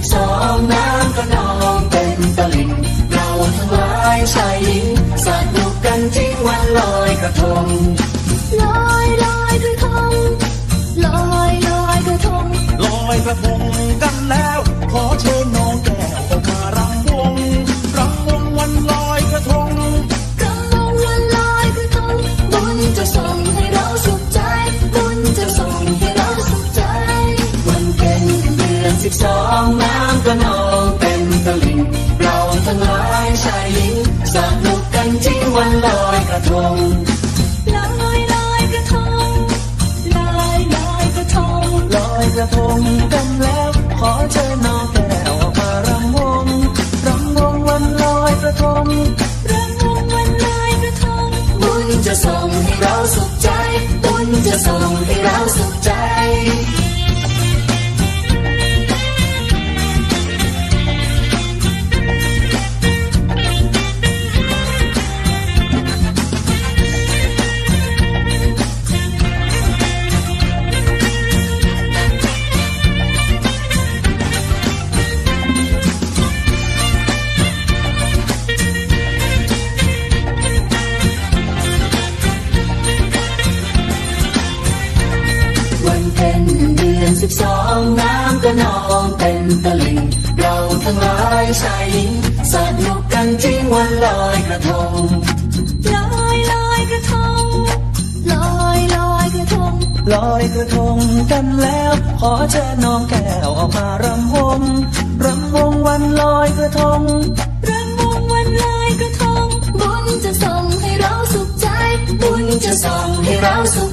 สบสองน้ำก็นองเป็นตลิ่งเราทั้งหลายชายหญิงสาดุกันทิ้งวันลอยกระทงลอยลอยกระทงลอยลอยกระทงลอยกระทงกันแล้ว สิบสองน้ำก็นองเต็มตลิ่งเราทั้งหลายชายหญิงสนุกกันจริงวันลอยกระทงลอยลอยกระทงลอยลอยกระทงลอยกระทงกันแล้ว ขอเชิญน้องแก้วออกมารำวงรำวงวันลอยกระทงรำวงวันลอยกระทงบุญจะส่งให้เราสุขใจบุญจะส่งให้เรา สิบสองน้ำก็นองเต็มตลิ่ง เราทั้งหลายชายหญิงสนุกกันจริงวันลอยกระทงลอยลอยกระทงลอยลอยกระทงลอยกระทงกันแล้ว ขอเชิญน้องแก้วออกมารำวงรำวงวันลอยกระทงรำวงวันลอยกระทงบุญจะส่งให้เราสุขใจ บุญจะส่งให้เราสุข